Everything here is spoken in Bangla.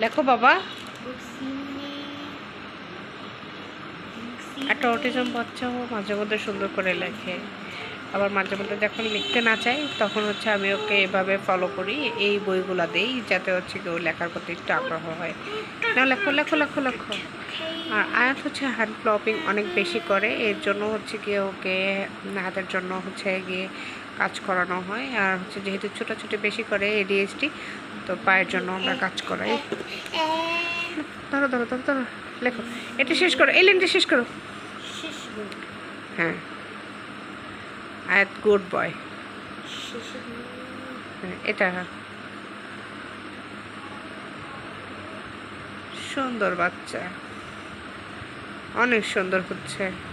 লেখো বাবা। একটা অটিজম বাচ্চাও মাঝে মধ্যে সুন্দর করে লেখে। আবার মাঝে মধ্যে যখন লিখতে না চাই তখন হচ্ছে আমি ওকে এভাবে ফলো করি এই বইগুলা দেই যাতে হচ্ছে কেউ লেখার প্রতি একটু আগ্রহ হয়। না লেখো লেখো লেখো লেখো। আর আয়াত হচ্ছে হ্যান্ড ফ্লপিং অনেক বেশি করে, এর জন্য হচ্ছে গিয়ে ওকে হাতের জন্য হচ্ছে গিয়ে কাজ করানো হয়। আর হচ্ছে যেহেতু ছোটাছুটি বেশি করে এডিএসটি তো পায়ের জন্য আমরা কাজ করাই। ধরো ধরো ধরো ধরো, লেখো। এটা শেষ করো, এই লাইনটা শেষ করো। হ্যাঁ। আয়াত গুড বয় শিশু এটা। সুন্দর বাচ্চা। অনেক সুন্দর হচ্ছে।